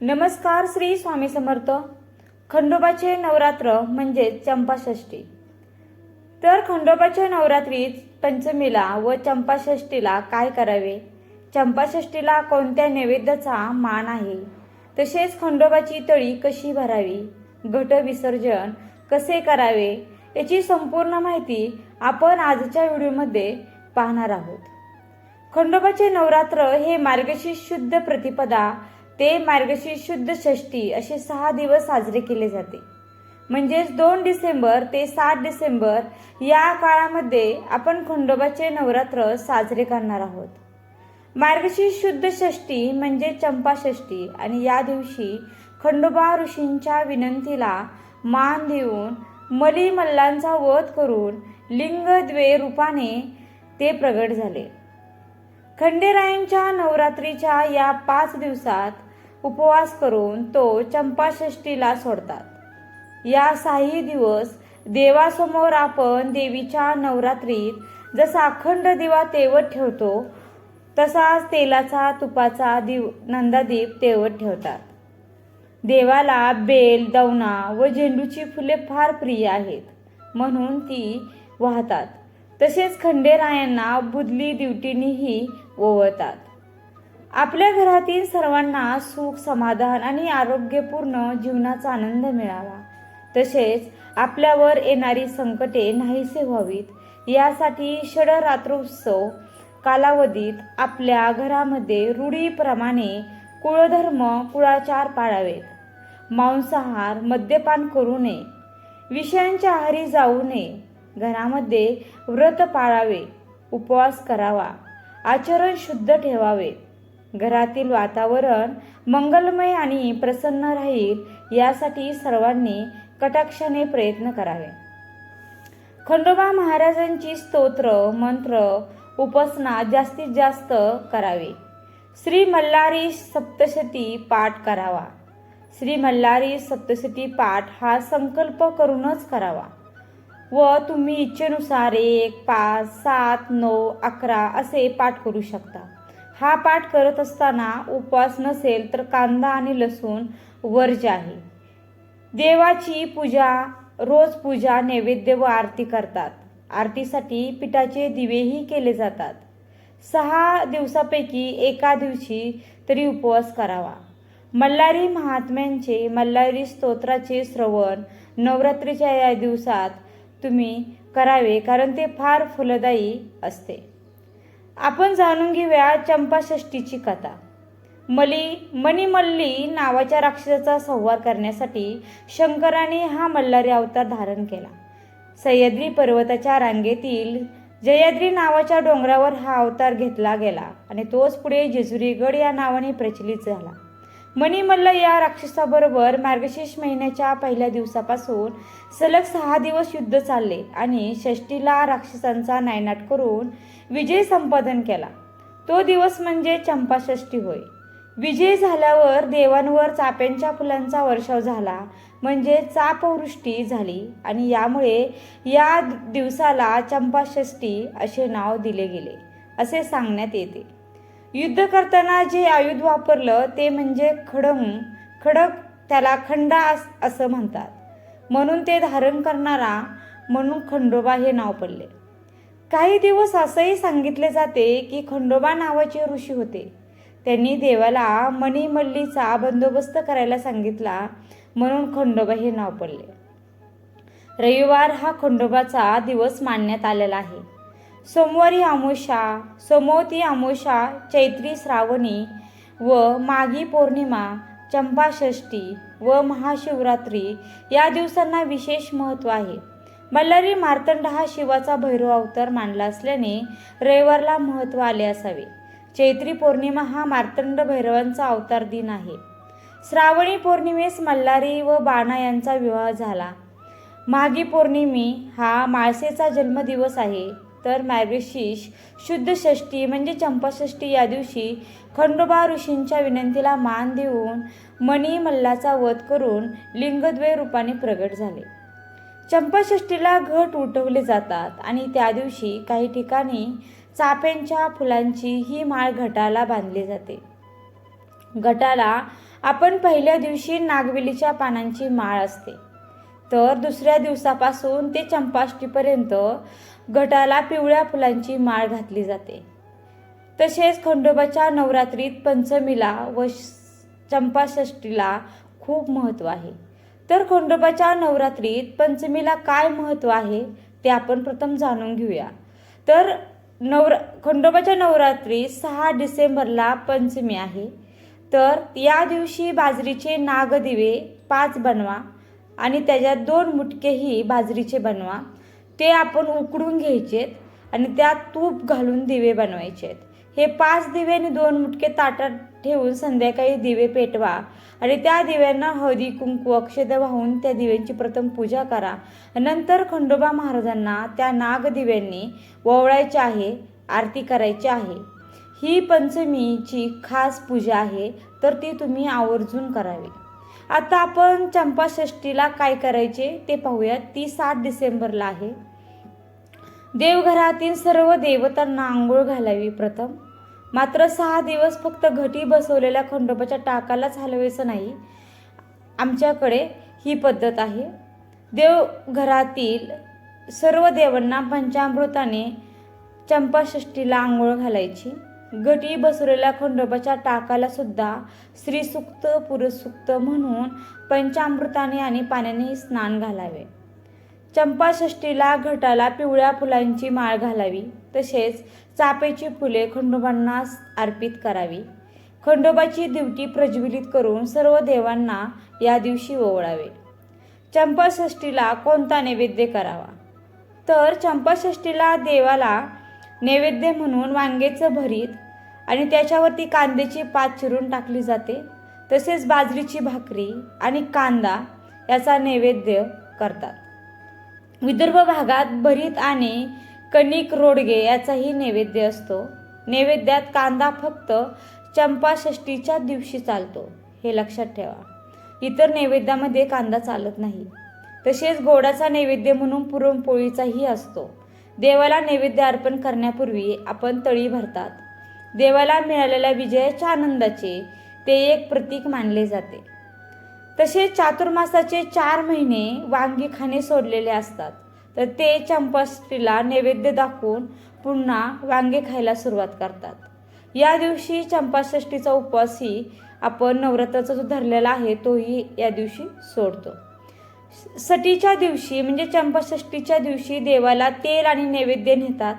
नमस्कार श्री स्वामी समर्थ. खंडोबाचे नवरात्र म्हणजेच चंपाषष्ठी. तर खंडोबाच्या नवरात्रीत पंचमीला व चंपाषष्ठीला काय करावे? चंपाषष्ठीला कोणत्या नैवेद्याचा मान आहे? तसेच खंडोबाची तळी कशी भरावी? घट विसर्जन कसे करावे? याची संपूर्ण माहिती आपण आजच्या व्हिडिओमध्ये पाहणार आहोत. खंडोबाचे नवरात्र हे मार्गशीर्ष शुद्ध प्रतिपदा ते मार्गशीर्ष शुद्ध षष्ठी असे सहा दिवस साजरे केले जाते. म्हणजेच दोन डिसेंबर ते सात डिसेंबर या काळामध्ये आपण खंडोबाचे नवरात्र साजरे करणार आहोत. मार्गशीर्ष शुद्ध षष्ठी म्हणजे चंपाषष्ठी आणि या दिवशी खंडोबा ऋषींच्या विनंतीला मान देऊन मली मल्लांचा वध करून लिंगद्वे रूपाने ते प्रगट झाले. खंडेरायांच्या नवरात्रीच्या या पाच दिवसात उपवास करून तो चंपाषष्ठीला सोडतात. या साही दिवस देवासमोर आपण देवीच्या नवरात्रीत जसा अखंड दिवा तेवत ठेवतो तसाच तेलाचा तुपाचा दिव नंदादीप तेवत ठेवतात. देवाला बेल दवना व झेंडूची फुले फार प्रिय आहेत म्हणून ती वाहतात. तसेच खंडेरायांना बुदली दिवटीनीही ओवळतात. आपल्या घरातील सर्वांना सुख समाधान आणि आरोग्यपूर्ण जीवनाचा आनंद मिळावा. तसेच आपल्यावर येणारी संकटे नाहीसे व्हावीत. यासाठी षडरात्रोत्सव कालावधीत आपल्या घरामध्ये रूढीप्रमाणे कुळधर्म कुळाचार पाळावेत. मांसाहार मद्यपान करू नये. विषयांच्या आहारी जाऊ नये. घरामध्ये व्रत पाळावे. उपवास करावा. आचरण शुद्ध ठेवावे. घरातील वातावरण मंगलमय आणि प्रसन्न राहील यासाठी सर्वांनी कटाक्षाने प्रयत्न करावे. खंडोबा महाराजांची स्तोत्र मंत्र उपासना जास्तीत जास्त करावे. श्री मल्हारी सप्तशती पाठ करावा. श्री मल्हारी सप्तशती पाठ हा संकल्प करूनच करावा. व तुम्ही इच्छेनुसार एक पाच सात नऊ अकरा असे पाठ करू शकता. हा पाठ करत असताना उपवास नसेल तर कांदा आणि लसूण वर्ज आहे देवाची पूजा रोज पूजा नैवेद्य व आरती करतात. आरतीसाठी पिठाचे दिवेही केले जातात. सहा दिवसापैकी एका दिवशी तरी उपवास करावा. मल्हारी महात्म्यांचे मल्हारी स्तोत्राचे श्रवण नवरात्रीच्या या दिवसात तुम्ही करावे कारण ते फार फलदायी असते. आपण जाणून घेऊया चंपाषष्ठीची कथा. मली मणिमल्ली नावाच्या राक्षसाचा संहार करण्यासाठी शंकराने हा मल्हारी अवतार धारण केला. सह्याद्री पर्वताच्या रांगेतील जयाद्री नावाच्या डोंगरावर हा अवतार घेतला गेला आणि तोच पुढे जेजुरीगड या नावाने प्रचलित झाला. मणिमल्ल या राक्षसाबरोबर मार्गशीर्ष महिन्याच्या पहिल्या दिवसापासून सलग सहा दिवस युद्ध चालले आणि षष्टीला राक्षसांचा नायनाट करून विजय संपादन केला. तो दिवस म्हणजे चंपाषष्ठी होय. विजय झाल्यावर देवांवर चाप्यांच्या फुलांचा वर्षाव झाला. म्हणजे चापवृष्टी झाली आणि यामुळे या दिवसाला चंपाषष्ठी असे नाव दिले गेले असे सांगण्यात येते. युद्ध करताना जे आयुध वापरलं ते म्हणजे खडंग खडक त्याला खंडा असं म्हणतात. म्हणून ते धारण करणारा म्हणून खंडोबा हे नाव पडले. काही दिवस असंही सांगितले जाते की खंडोबा नावाचे ऋषी होते. त्यांनी देवाला मणिमल्लीचा बंदोबस्त करायला सांगितला म्हणून खंडोबा हे नाव पडले. रविवार हा खंडोबाचा दिवस मानण्यात आलेला आहे. सोमवारी अमावस्या सोमवती अमावस्या चैत्री श्रावणी व माघी पौर्णिमा चंपाषष्ठी व महाशिवरात्री या दिवसांना विशेष महत्त्व आहे. मल्हारी मार्तंड हा शिवाचा भैरव अवतार मानला असल्याने रविवारला महत्त्व आले असावे. चैत्री पौर्णिमा हा मार्तंड भैरवांचा अवतार दिन आहे. श्रावणी पौर्णिमेस मल्हारी व बाणा यांचा विवाह झाला. माघी पौर्णिमी हा माळसेचा जन्मदिवस आहे. तर मार्गशीर्ष शुद्ध षष्ठी म्हणजे चंपाषष्ठी या दिवशी खंडोबा ऋषींच्या विनंतीला मान देऊन मणी मल्लाचा वध करून लिंगद्वय रूपाने प्रगट झाले. चंपाषष्ठीला घट उठवले जातात आणि त्या दिवशी काही ठिकाणी चाफ्यांच्या फुलांची ही माळ घटाला बांधली जाते. घटाला आपण पहिल्या दिवशी नागवेलीच्या पानांची माळ असते. तर दुसऱ्या दिवसापासून ते चंपाष्टीपर्यंत घटाला पिवळ्या फुलांची माळ घातली जाते. तसेच खंडोबाच्या नवरात्रीत पंचमीला व चंपाषष्टीला खूप महत्त्व आहे. तर खंडोबाच्या नवरात्रीत पंचमीला काय महत्त्व आहे ते आपण प्रथम जाणून घेऊया. तर नवरा खंडोबाच्या नवरात्री सहा डिसेंबरला पंचमी आहे. तर या दिवशी बाजरीचे नागदिवे पाच बनवा आणि त्याच्यात दोन मुटकेही बाजरीचे बनवा. ते आपण उकडून घ्यायचेत आणि त्यात तूप घालून दिवे बनवायचे हे पाच दिवे आणि दोन मुटके ताटात ठेवून संध्याकाळी दिवे पेटवा आणि त्या दिव्यांना हळदी कुंकू अक्षद वाहून त्या दिव्यांची प्रथम पूजा करा. नंतर खंडोबा महाराजांना त्या नागदिव्यांनी ओवळायचे आहे आरती करायची आहे. ही पंचमीची खास पूजा आहे तर ती तुम्ही आवर्जून करावी. आता आपण चंपाषष्टीला काय करायचे ते पाहूयात. ती सात डिसेंबरला आहे. देवघरातील सर्व देवतांना आंघोळ घालावी प्रथम. मात्र सहा दिवस फक्त घटी बसवलेल्या खंडोबाच्या टाकालाच हलवायचं नाही. आमच्याकडे ही पद्धत आहे. देवघरातील सर्व देवांना पंचामृताने चंपाषष्टीला आंघोळ घालायची. गटी बसवलेल्या खंडोबाच्या टाकाला सुद्धा श्रीसुक्त पुरुषसुक्त म्हणून पंचामृताने आणि पाण्याने स्नान घालावे. चंपाषष्टीला घटाला पिवळ्या फुलांची माळ घालावी तसेच चापेची फुले खंडोबांना अर्पित करावी. खंडोबाची दिवटी प्रज्वलित करून सर्व देवांना या दिवशी ओवळावे. चंपाषष्टीला कोणता नैवेद्य करावा? तर चंपाषष्टीला देवाला नैवेद्य म्हणून वांग्याचं भरीत आणि त्याच्यावरती कांद्याची पात चिरून टाकली जाते. तसेच बाजरीची भाकरी आणि कांदा याचा नैवेद्य करतात. विदर्भ भागात भरीत आणि कणिक रोडगे याचाही नैवेद्य असतो. नैवेद्यात कांदा फक्त चंपाषष्टीच्या दिवशी चालतो हे लक्षात ठेवा. इतर नैवेद्यामध्ये कांदा चालत नाही. तसेच गोडाचा नैवेद्य म्हणून पुरणपोळीचाही असतो. देवाला नैवेद्य अर्पण करण्यापूर्वी आपण तळी भरतात. देवाला मिळालेल्या विजयाच्या आनंदाचे ते एक प्रतीक मानले जाते. तसेच चातुर्मासाचे चार महिने वांगी खाणे सोडलेले असतात. तर ते चंपाष्टीला नैवेद्य दाखवून पुन्हा वांगे खायला सुरुवात करतात. या दिवशी चंपाषष्टीचा उपवासही आपण नवरात्राचा जो धरलेला आहे तोही या दिवशी सोडतो. सटीच्या दिवशी म्हणजे चंपाषष्टीच्या दिवशी देवाला तेल आणि नैवेद्य नेतात.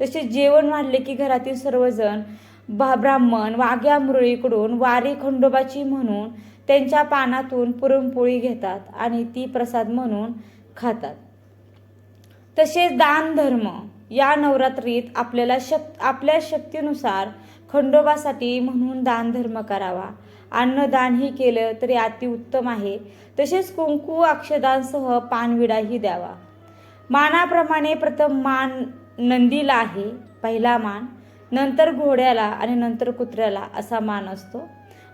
तसे जेवण वाढले की घरातील सर्वजण भा ब्राह्मण वाघ्या मुरळीकडून वारी खंडोबाची म्हणून त्यांच्या पानातून पुरणपोळी घेतात आणि ती प्रसाद म्हणून खातात. तसेच दान धर्म या नवरात्रीत आपल्याला शक आपल्या शक्तीनुसार खंडोबासाठी म्हणून दानधर्म करावा. अन्नदानही केलं तरी अतिउत्तम आहे. तसेच कुंकू अक्षदांसह पानविडाही द्यावा. मानाप्रमाणे प्रथम मान नंदीला आहे पहिला मान. नंतर घोड्याला आणि नंतर कुत्र्याला असा मान असतो.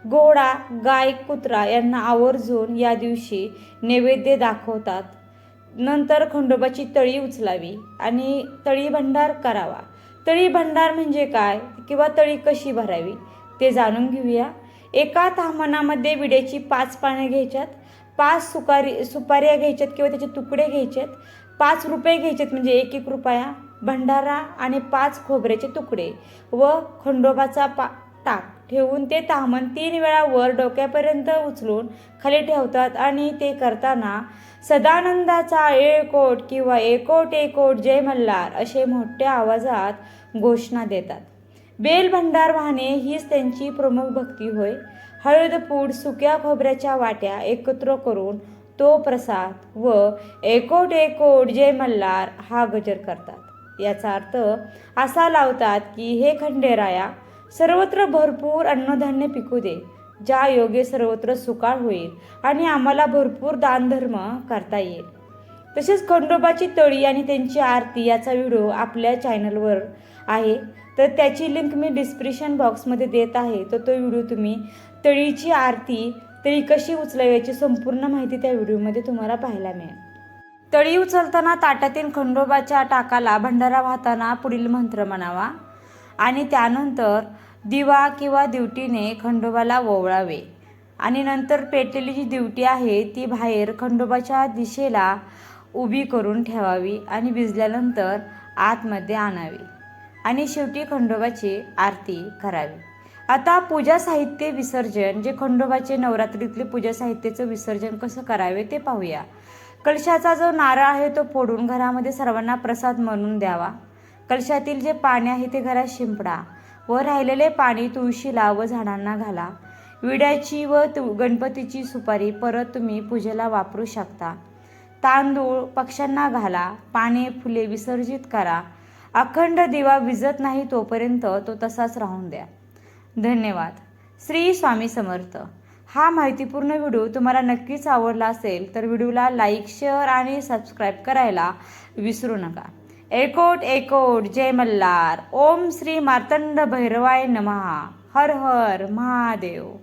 घोडा गाय कुत्रा यांना आवर्जून या दिवशी नैवेद्य दाखवतात. नंतर खंडोबाची तळी उचलावी आणि तळी भंडार करावा. तळी भंडार म्हणजे काय? किंवा तळी कशी भरावी? ते जाणून घेऊया. एका ताहमानामध्ये विड्याची पाच पाने घ्यायच्यात पाच सुपारी सुपाऱ्या घ्यायच्यात किंवा त्याचे तुकडे घ्यायचेत पाच रुपये घ्यायचेत म्हणजे एक एक रुपया भंडारा आणि पाच खोबऱ्याचे तुकडे व खंडोबाचा पा टाक ठेवून ते तामन तीन वेळा वर डोक्यापर्यंत उचलून खाली ठेवतात आणि ते करताना सदानंदाचा एकोट किंवा एकोट एकोट जय मल्हार असे मोठ्या आवाजात घोषणा देतात. बेल भंडार वाहणे हीच त्यांची प्रमुख भक्ती होय. हळद पूड सुक्या खोबऱ्याच्या वाट्या एकत्र करून तो प्रसाद व एकोट एकोट जय मल्हार हा गजर करतात. याचा अर्थ असा लावतात की हे खंडेराया सर्वत्र भरपूर अन्नधान्य पिकू दे. ज्या योगे सर्वत्र सुकाळ होईल आणि आम्हाला भरपूर दानधर्म करता येईल. तसेच खंडोबाची तळी आणि त्यांची आरती याचा व्हिडिओ आपल्या चॅनलवर आहे. तर त्याची लिंक मी डिस्क्रिप्शन बॉक्समध्ये देत आहे. तर तो व्हिडिओ तुम्ही तळीची आरती तळी कशी उचलावी याची संपूर्ण माहिती त्या व्हिडिओमध्ये तुम्हाला पाहायला मिळेल. तळी उचलताना ताटातील खंडोबाच्या टाकाला भंडारा वाहताना पुढील मंत्र म्हणावा आणि त्यानंतर दिवा किंवा दिवटीने खंडोबाला ओवळावे आणि नंतर पेटलेली जी दिवटी आहे ती बाहेर खंडोबाच्या दिशेला उभी करून ठेवावी आणि भिजल्यानंतर आतमध्ये आणावी. आणि शेवटी खंडोबाची आरती करावी. आता पूजा साहित्य विसर्जन जे खंडोबाचे नवरात्रीतले पूजा साहित्याचं विसर्जन कसं करावे ते पाहूया. कलशाचा जो नारळ आहे तो फोडून घरामध्ये सर्वांना प्रसाद म्हणून द्यावा. कलशातील जे पाणी आहे ते घरात शिंपडा व राहिलेले पाणी तुळशीला व झाडांना घाला. विड्याची व तु- गणपतीची सुपारी परत तुम्ही पूजेला वापरू शकता. तांदूळ पक्ष्यांना घाला पाने फुले विसर्जित करा. अखंड दिवा विजत नाही तोपर्यंत तो तसाच राहून द्या. धन्यवाद. श्री स्वामी समर्थ. हा माहितीपूर्ण व्हिडिओ तुम्हाला नक्कीच आवडला असेल तर व्हिडिओला लाईक शेअर आणि सबस्क्राईब करायला विसरू नका. एकोट एकोट जय मल्हार. ओम श्री मार्तंड भैरवाय नमहा. हर हर महादेव.